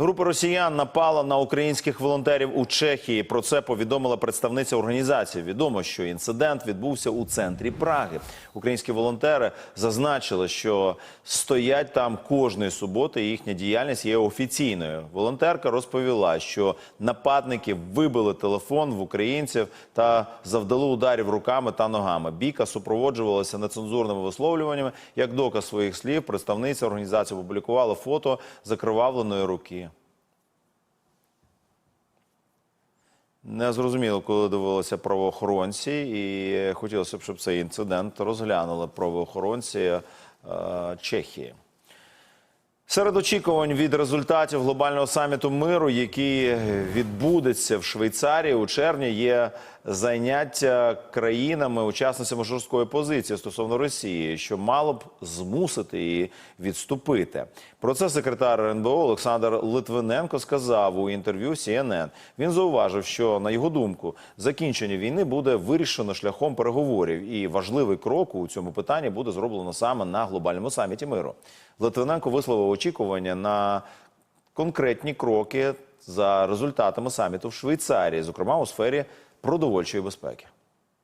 Група росіян напала на українських волонтерів у Чехії. Про це повідомила представниця організації. Відомо, що інцидент відбувся у центрі Праги. Українські волонтери зазначили, що стоять там кожної суботи. і Їхня діяльність є офіційною. Волонтерка розповіла, що нападники вибили телефон в українців та завдали ударів руками та ногами. Бійка супроводжувалася нецензурними висловлюваннями. Як доказ своїх слів, представниця організації опублікувала фото закривавленої руки. Не зрозуміло, коли дивилися правоохоронці, і хотілося б, щоб цей інцидент розглянули правоохоронці е, Чехії. Серед очікувань від результатів глобального саміту миру, який відбудеться в Швейцарії у червні, є зайняття країнами, учасницями жорсткої позиції стосовно Росії, що мало б змусити її відступити. Про це секретар РНБО Олександр Литвиненко сказав у інтерв'ю CNN. Він зауважив, що на його думку закінчення війни буде вирішено шляхом переговорів, і важливий крок у цьому питанні буде зроблено саме на глобальному саміті миру. Литвиненко висловив очікування на конкретні кроки за результатами саміту в Швейцарії, зокрема у сфері продовольчої безпеки.